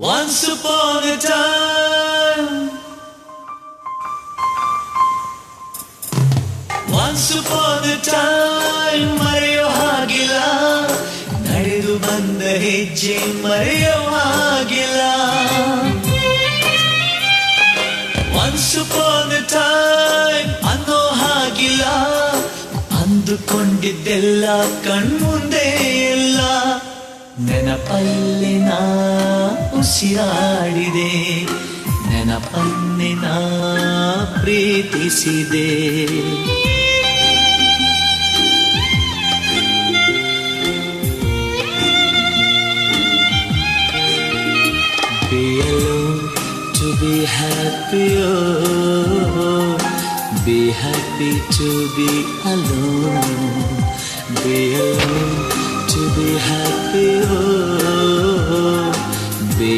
Once upon a time. Once upon a time, ಮರೆಯೋ ಹಾಗಿಲ್ಲ. ನಡೆದು ಬಂದ ಹೆಜ್ಜೆ ಮರೆಯೋ ಹಾಗಿಲ್ಲ. Once upon a time ಅನ್ನೋ ಹಾಗಿಲ್ಲ. ಅಂದುಕೊಂಡಿದ್ದೆಲ್ಲ ಕಣ್ಮುಂದೆ ಇಲ್ಲ. ನೆನಪಲ್ಲಿ ನಾ ಉಸಿರಾಡಿದೆ ನೆನಪನ್ನೆ ನಾ ಪ್ರೀತಿಸಿದೆ Be alone to be happy. Oh, be happy to be alone. Be alone to be happy. Oh, be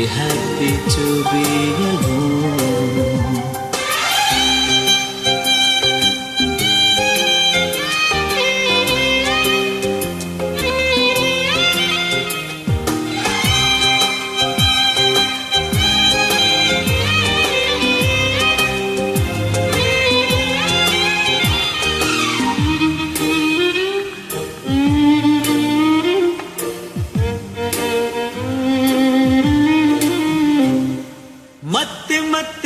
happy to be alone.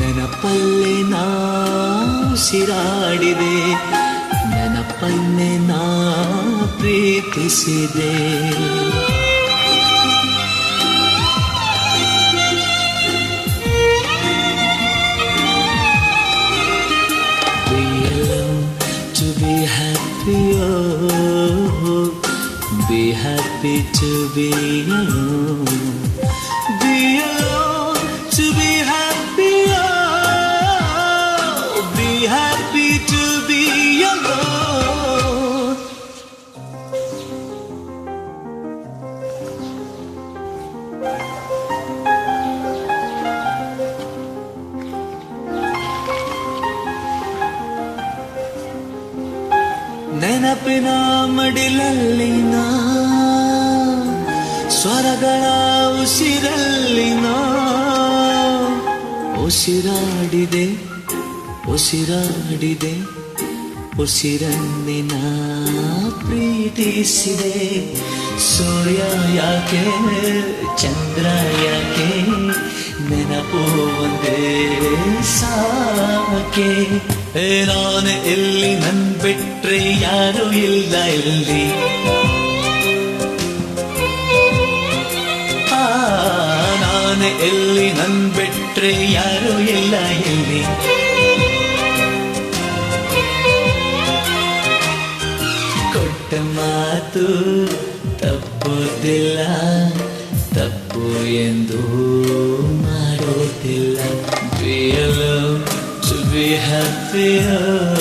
ನೆನಪಲ್ಲೇ ನಾ ಉಸಿರಾಡಿದೆ ನೆನಪನ್ನೇ ನಾ ಪ್ರೀತಿಸಿದೆ Be alone to be happy. Oh, be happy to be alone. Be alone ನೆನಪಿನ ಮಡಿಲಲ್ಲಿನ ಸ್ವರಗಳ ಉಸಿರಲ್ಲಿನ ಉಸಿರಾಡಿದೆ ಉಸಿರಾಡಿದೆ ಉಸಿರನ್ನಿನ ಪ್ರೀತಿಸಿದೆ. ಸೂರ್ಯ ಯಾಕೆ ಚಂದ್ರ ಯಾಕೆ ನೆನಪು ಒಂದೇ ಸಾಕೆ ಏ ನಾನು ಎಲ್ಲಿ ನನ್ ಬಿಟ್ರೆ ಯಾರು ಇಲ್ಲ ಇಲ್ಲಿ ಆ, ನಾನು ಎಲ್ಲಿ ನನ್ ಬಿಟ್ರೆ ಯಾರು ಇಲ್ಲ ಇಲ್ಲಿ ಕೊಟ್ಟ ಮಾತು ತಪ್ಪುತ್ತಿಲ್ಲ ತಪ್ಪು ಎಂದು happy